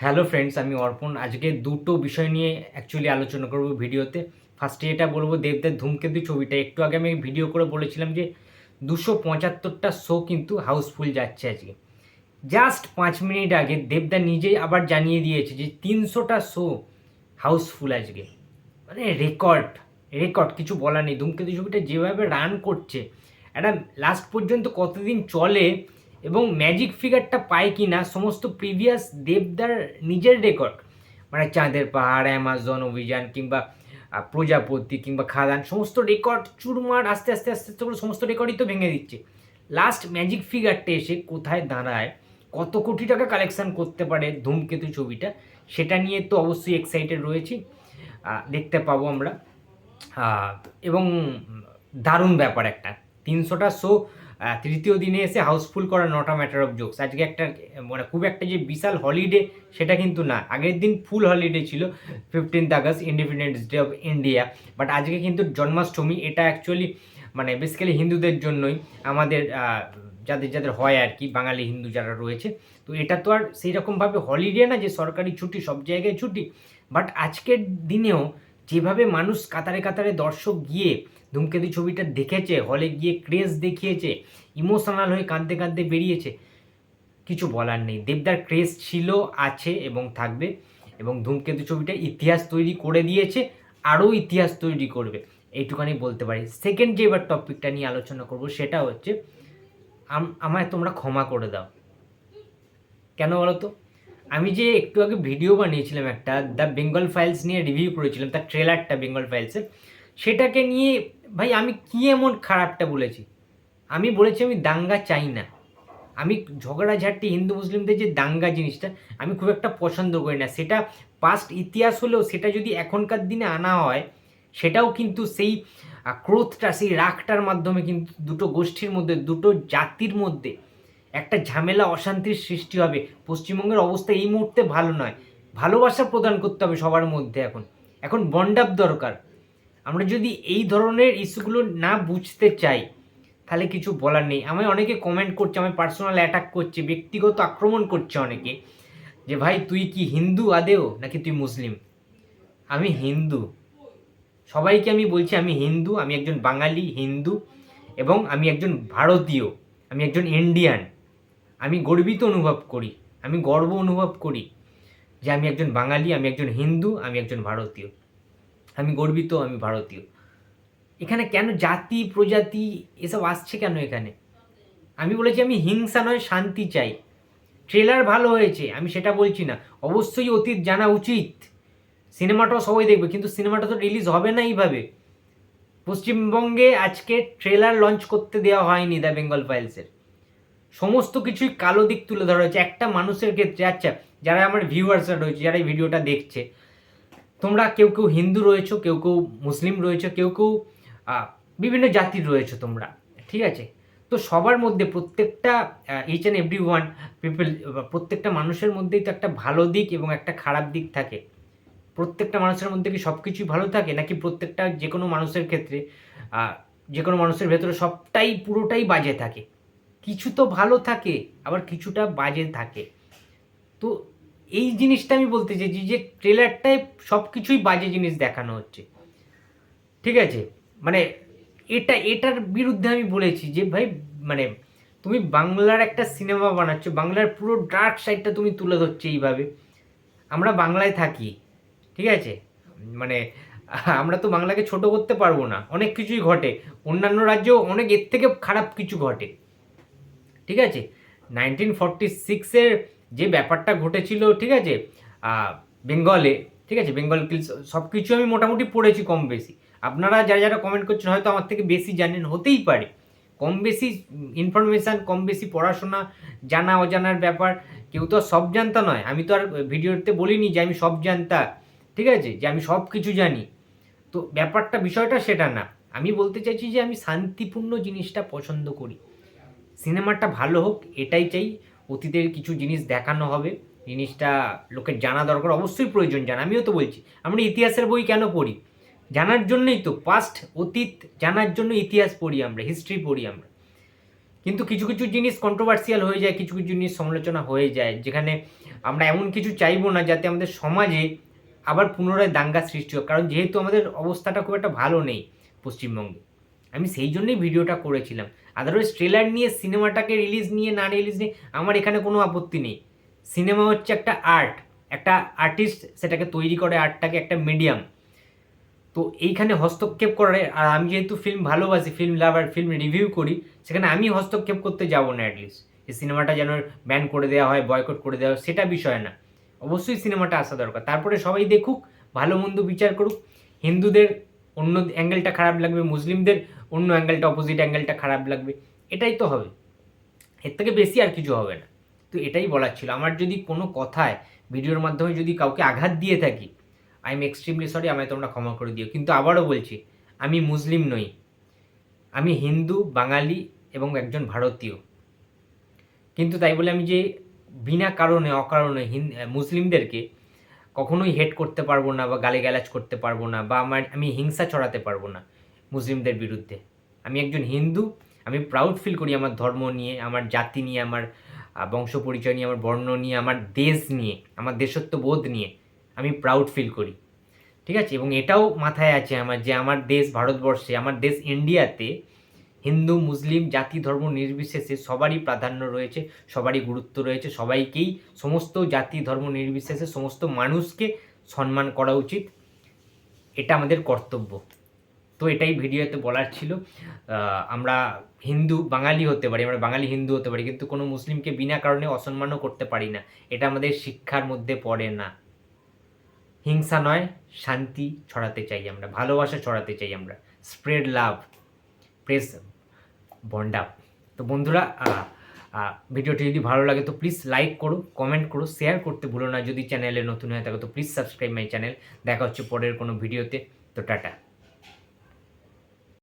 Hello friends আমি অর্পণ। আজকে দুটো বিষয় নিয়ে অ্যাকচুয়ালি আলোচনা করব ভিডিওতে। ফার্স্টে এটা বলব দেবদের ধূমকেতু ছবিটা। একটু আগে আমি ভিডিও করে বলেছিলাম যে, দুশো পঁচাত্তরটা শো কিন্তু হাউসফুল যাচ্ছে আজকে। জাস্ট পাঁচ মিনিট আগে দেবদা নিজেই আবার জানিয়ে দিয়েছে যে, তিনশোটা শো হাউসফুল আজকে। মানে রেকর্ড রেকর্ড কিছু বলার নেই। ধূমকেতু ছবিটা যেভাবে রান করছে, একটা লাস্ট পর্যন্ত কতদিন চলে এবং ম্যাজিক ফিগারটা পায় কি না সমস্ত প্রিভিয়াস দেবদার নিজের রেকর্ড মানে চাঁদের পাহাড় অ্যামাজন অভিযান কিংবা প্রজাপতি কিংবা খাদান, সমস্ত রেকর্ড চুরমার আস্তে আস্তে আস্তে আস্তে করে সমস্ত রেকর্ডই তো ভেঙে দিচ্ছে। লাস্ট ম্যাজিক ফিগারটা এসে কোথায় দাঁড়ায়, কত কোটি টাকা কালেকশান করতে পারে ধূমকেতু ছবিটা, সেটা নিয়ে তো অবশ্যই এক্সাইটেড রয়েছি। দেখতে পাবো আমরা। এবং দারুণ ব্যাপার একটা। তিনশোটা শো তৃতীয় দিনে এসে হাউসফুল করা নটা ম্যাটার অফ জোকস আজকে একটা মানে খুব একটা যে বিশাল হলিডে সেটা কিন্তু না। আগের দিন ফুল হলিডে ছিল fifteenth August independence day of India but আজকে কিন্তু জন্মাষ্টমী, এটা অ্যাকচুয়ালি মানে বেসিক্যালি হিন্দুদের জন্যই, আমাদের যাদের যাদের হয় আর কি, বাঙালি হিন্দু যারা রয়েছে। তো এটা তো আর সেই রকমভাবে হলিডে না যে সরকারি ছুটি, সব জায়গায় ছুটি। বাট আজকের দিনেও যেভাবে মানুষ কাতারে কাতারে দর্শক গিয়ে ধূমকেতু ছবিটা দেখেছে হলে গিয়ে ক্রেজ দেখিয়েছে ইমোশনাল হয়ে কাঁদতে কাঁদতে বেরিয়েছে, কিছু বলার নেই। দেবদার ক্রেজ ছিল, আছে এবং থাকবে এবং ধূমকেতু ছবিটা ইতিহাস তৈরি করে দিয়েছে, আরও ইতিহাস তৈরি করবে। এইটুখানি বলতে পারি। সেকেন্ড যে এবার টপিকটা নিয়ে আলোচনা করব সেটা হচ্ছে, আম- আমায় তোমরা ক্ষমা করে দাও। কেন বলো তো? আমি যে একটু আগে ভিডিও বানিয়েছিলাম একটা দ্য বেঙ্গল ফাইলস নিয়ে রিভিউ করেছিলাম, তার ট্রেলারটা বেঙ্গল ফাইলসের সেটাকে নিয়ে, ভাই আমি কি এমন খারাপটা বলেছি? আমি বলেছি আমি দাঙ্গা চাই না। আমি ঝগড়াঝাটি হিন্দু মুসলিমদের যে দাঙ্গা জিনিসটা, আমি খুব একটা পছন্দ করি না। সেটা পাস্ট ইতিহাস হলেও, সেটা যদি এখনকার দিনে আনা হয়, সেটাও কিন্তু সেই ক্রোধটা, সেই রাগটার মাধ্যমে কিন্তু দুটো গোষ্ঠীর মধ্যে, দুটো জাতির মধ্যে একটা ঝামেলা, অশান্তির সৃষ্টি হবে। পশ্চিমবঙ্গের অবস্থা এই মুহূর্তে ভালো নয়। ভালোবাসা প্রদান করতে হবে সবার মধ্যে এখন। এখন বন্ডাপ দরকার। আমরা যদি এই ধরনের ইস্যুগুলো না বুঝতে চাই, তাহলে কিছু বলার নেই। আমায় অনেকে কমেন্ট করছে, আমায় পার্সোনাল অ্যাটাক করছে, ব্যক্তিগত আক্রমণ করছে অনেকে। যে ভাই, তুই কি হিন্দু আদেও নাকি তুই মুসলিম? আমি হিন্দু। সবাইকে আমি বলছি, আমি হিন্দু, আমি একজন বাঙালি হিন্দু এবং আমি একজন ভারতীয়, আমি একজন ইন্ডিয়ান আমি গর্বিত অনুভব করি, আমি গর্ব অনুভব করি যে আমি একজন বাঙালি, আমি একজন হিন্দু, আমি একজন ভারতীয়। আমি গর্বিত, আমি ভারতীয়। এখানে কেন জাতি, প্রজাতি এসব আসছে কেন এখানে? আমি বলেছি আমি হিংসা নয়, শান্তি চাই। ট্রেলার ভালো হয়েছে, আমি সেটা বলছি না। অবশ্যই অতীত জানা উচিত। সিনেমাটাও সবাই দেখবে, কিন্তু সিনেমাটা তো রিলিজ হবে না এইভাবে। পশ্চিমবঙ্গে আজকে ট্রেলার লঞ্চ করতে দেওয়া হয়নি দ্য বেঙ্গল ফাইলসের সমস্ত কিছুই কালো দিক তুলে ধরা হয়েছে। একটা মানুষের ক্ষেত্রে আচ্ছা যারা আমার ভিউয়ার্সরা রয়েছে, যারা এই ভিডিওটা দেখছে, তোমরা কেউ কেউ হিন্দু রয়েছো, কেউ কেউ মুসলিম রয়েছো, কেউ কেউ বিভিন্ন জাতির রয়েছো তোমরা, ঠিক আছে? তো সবার মধ্যে প্রত্যেকটা each and every one people প্রত্যেকটা মানুষের মধ্যেই তো একটা ভালো দিক এবং একটা খারাপ দিক থাকে। প্রত্যেকটা মানুষের মধ্যে কি সব কিছুই ভালো থাকে? নাকি প্রত্যেকটা যে কোনো মানুষের ক্ষেত্রে যে কোনো মানুষের ভেতরে সবটাই, পুরোটাই বাজে থাকে? কিছু তো ভালো থাকে, আবার কিছুটা বাজে থাকে। তো এই জিনিসটা আমি বলতে চাইছি যে ট্রেলারটায় সব কিছুই বাজে জিনিস দেখানো হচ্ছে। ঠিক আছে? মানে এটা, এটার বিরুদ্ধে আমি বলেছি যে, ভাই মানে তুমি বাংলার একটা সিনেমা বানাচ্ছ, বাংলার পুরো ডার্ক সাইডটা তুমি তুলে ধরছো এইভাবে। আমরা বাংলায় থাকি, ঠিক আছে? মানে আমরা তো বাংলাকে ছোট করতে পারব না, অনেক কিছুই ঘটে। অন্যান্য রাজ্যেও অনেক, এর থেকে খারাপ কিছু ঘটে। ঠিক আছে? নাইনটিন ফর্টি সিক্সের যে ব্যাপারটা ঘটেছিল, ঠিক আছে? বেঙ্গলে, ঠিক আছে? বেঙ্গল কিলস সব কিছু আমি মোটামুটি পড়েছি কম বেশি। আপনারা যারা যারা কমেন্ট করছেন, হয়তো আমার থেকে বেশি জানেন, হতেই পারে। কম বেশি ইনফরমেশান কম বেশি পড়াশোনা, জানা অজানার ব্যাপার, কেউ তো সব জানতা নয়। আমি তো আর ভিডিওতে বলিনি যে আমি সব জানতা, ঠিক আছে? যে আমি সব কিছু জানি। তো ব্যাপারটা, বিষয়টা সেটা না। আমি বলতে চাইছি যে আমি শান্তিপূর্ণ জিনিসটা পছন্দ করি। সিনেমাটা ভালো হোক, এটাই চাই। অতীতের কিছু জিনিস দেখানো হবে, জিনিসটা লোকের জানা দরকার, অবশ্যই প্রয়োজন জানা। আমিও তো বলছি, আমরা ইতিহাসের বই কেন পড়ি? জানার জন্যই তো পাস্ট অতীত জানার জন্য ইতিহাস পড়ি আমরা হিস্ট্রি পড়ি আমরা। কিন্তু কিছু কিছু জিনিস কন্ট্রোভার্সিয়াল হয়ে যায়, কিছু কিছু জিনিস সমালোচনা হয়ে যায়, যেখানে আমরা এমন কিছু চাইব না, যাতে আমাদের সমাজে আবার পুনরায় দাঙ্গা সৃষ্টি হোক। কারণ যেহেতু আমাদের অবস্থাটা খুব একটা ভালো নেই পশ্চিমবঙ্গে। আমি সেই জন্যই ভিডিওটা করেছিলাম। আদারওয়াইজ ট্রেলার নিয়ে সিনেমাটাকে রিলিজ নিয়ে, না রিলিজ নিয়ে, আমার এখানে কোনো আপত্তি নেই। সিনেমা হচ্ছে একটা আর্ট একটা আর্টিস্ট সেটাকে তৈরি করে আর্টটাকে একটা মিডিয়াম তো এইখানে হস্তক্ষেপ করে, আর আমি যেহেতু ফিল্ম ভালোবাসি ফিল্ম লাভার ফিল্ম রিভিউ করি, সেখানে আমি হস্তক্ষেপ করতে যাব না অ্যাটলিস্ট এই সিনেমাটা যেন ব্যান করে দেওয়া হয় বয়কট করে দেওয়া হয়, সেটা বিষয় না। অবশ্যই সিনেমাটা আসা দরকার। তারপরে সবাই দেখুক, ভালো মন্দ বিচার করুক। হিন্দুদের অন্য অ্যাঙ্গেলটা খারাপ লাগবে, মুসলিমদের অন্য অ্যাঙ্গেলটা অপোজিট অ্যাঙ্গেলটা খারাপ লাগবে, এটাই তো হবে। এর থেকে বেশি আর কিছু হবে না। তো এটাই বলার ছিল। আমার যদি কোনো কথায়, ভিডিওর মাধ্যমে যদি কাউকে আঘাত দিয়ে থাকি আই এম এক্সট্রিমলি সরি আমায় তোমরা ক্ষমা করে দিও। কিন্তু আবারও বলছি, আমি মুসলিম নই। আমি হিন্দু, বাঙালি এবং একজন ভারতীয়। কিন্তু তাই বলে আমি যে বিনা কারণে, অকারণে মুসলিমদেরকে কখনোই হেট করতে পারব না বা গালিগালাজ করতে পারব না বা আমার, আমি হিংসা ছড়াতে পারব না মুসলিমদের বিরুদ্ধে। আমি একজন হিন্দু, আমি প্রাউড ফিল করি আমার ধর্ম নিয়ে, আমার জাতি নিয়ে, আমার বংশ পরিচয় নিয়ে, আমার বর্ণ নিয়ে, আমার দেশ নিয়ে, আমার দেশত্ববোধ নিয়ে আমি প্রাউড ফিল করি। ঠিক আছে? এবং এটাও মাথায় আছে আমার যে আমার দেশ ভারতবর্ষে, আমার দেশ ইন্ডিয়াতে হিন্দু, মুসলিম জাতি, ধর্ম নির্বিশেষে সবারই প্রাধান্য রয়েছে, সবারই গুরুত্ব রয়েছে। সবাইকেই সমস্ত জাতি, ধর্ম নির্বিশেষে সমস্ত মানুষকে সম্মান করা উচিত। এটা আমাদের কর্তব্য। তো এটাই ভিডিওতে বলার ছিল। আমরা হিন্দু, বাঙালি হতে পারি, আমরা বাঙালি হিন্দু হতে পারি, কিন্তু কোনো মুসলিমকে বিনা কারণে অসম্মানও করতে পারি না। এটা আমাদের শিক্ষার মধ্যে পড়ে না। হিংসা নয়, শান্তি ছড়াতে চাই আমরা, ভালোবাসা ছড়াতে চাই আমরা। স্প্রেড লাভ, প্রেস বন্ড তো বন্ধুরা ভিডিওটি যদি ভালো লাগে তো প্লিজ লাইক করো কমেন্ট করো শেয়ার করতে ভুলো না। যদি চ্যানেলে নতুন হয়ে থাকো তো প্লিজ সাবস্ক্রাইব মাই চ্যানেল দেখা হচ্ছে পরের কোনো ভিডিওতে। তো টাটা।